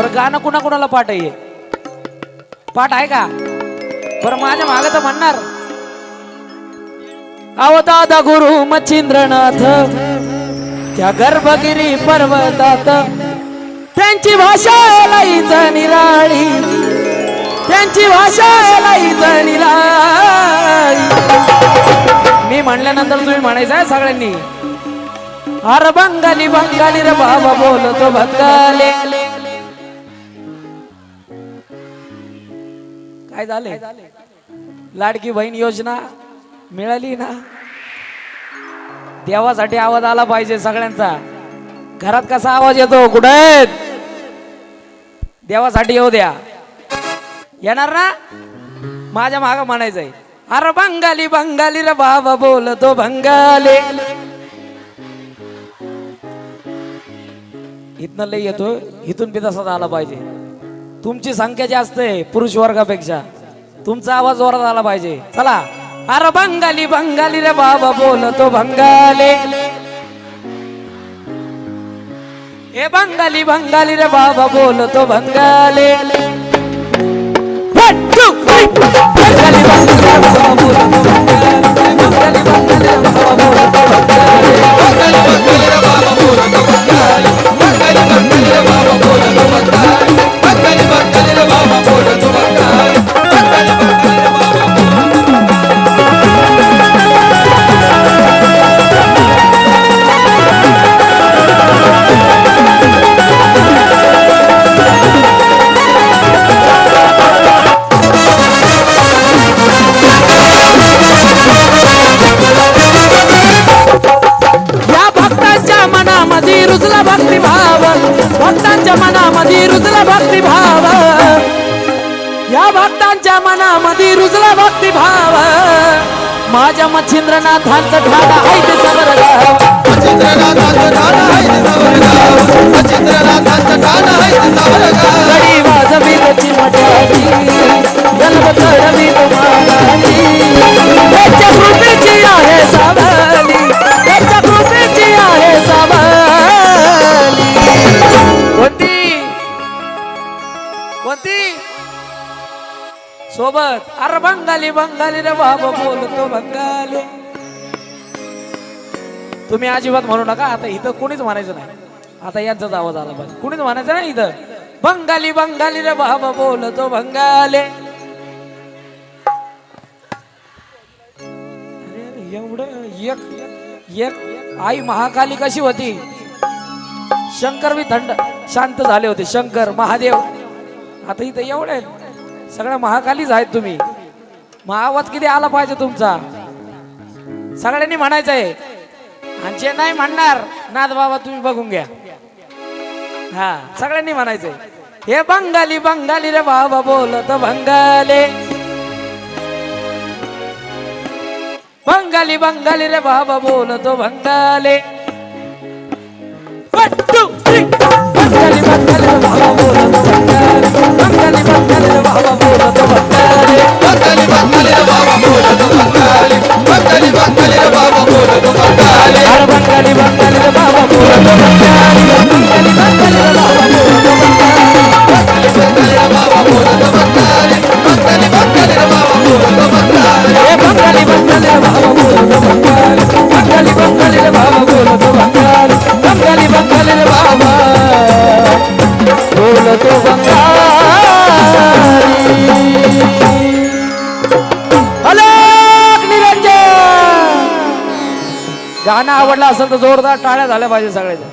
बरं गाणं कुणा कुणाला पाठ आहे पाठ आहे का? बरं माझ्या मागे तर म्हणणार. अहो दादा गुरु मच्छिंद्रनाथ त्या गर्भगिरी पर्वतात त्यांची भाषा लईच निराळी. त्यांची भाषा निराळी. मी म्हणल्यानंतर तुम्ही म्हणायचं आहे सगळ्यांनी? अर बंगाली बंगाली रे बाबा बोलतो बंगाली काय झाले? लाडकी बहीण योजना मिळाली ना? देवासाठी आवाज आला पाहिजे सगळ्यांचा. घरात कसा आवाज येतो? कुठे देवासाठी येऊ द्या. येणार ना? माझ्या माग म्हणायचंय. अरे बंगाली बंगाली रे बाबा बोलतो बंगाली. इथनं लय येतो इथून बी तसाच आला पाहिजे. तुमची संख्या जास्त आहे पुरुष वर्गापेक्षा. तुमचा आवाज जोरात आला पाहिजे. चला. अरे बंगाली बंगाली रे बाबा बोलतो बंगाली. ए बंगाली बंगाली रे बाबा बोलतो बंगाली. भक्तांच्या मनामध्ये रुजला भक्ती भाव या भक्तांच्या मनामध्ये रुजला भक्ती भाव माझ्या मच्छिंद्रनाथांचं ठाणा आहे ते समर गडी कोणती? सोबत. अरे बंगाली बंगाली रे बाबा बोलतो बंगाली. तुम्ही अजिबात म्हणू नका आता इथं कोणीच म्हणायचं नाही. आता यांचाच आवाज आला पाहिजे. कुणीच म्हणायचं नाही इथं. बंगाली बंगाली रे बाबा बोलतो बंगाले. एवढं एक एक आई महाकाली कशी होती? शंकर बी थंड शांत झाले होते. शंकर महादेव. आता इथं एवढे आहेत. सगळ्या महाकालीच आहेत तुम्ही. मग आवाज किती आला पाहिजे तुमचा? सगळ्यांनी म्हणायचं आहे. आणि जे नाही म्हणणार नाद बाबा तुम्ही बघून घ्या. हा सगळ्यांनी म्हणायचंय. हे बंगाली बंगाली रे बाबा बोलत बंगाले. बंगाली बंगाली रे बाबा बोलतो बंगाले. गाणं आवडलं असेल तर जोरदार टाळ्या झाल्या पाहिजे सगळ्याच्या.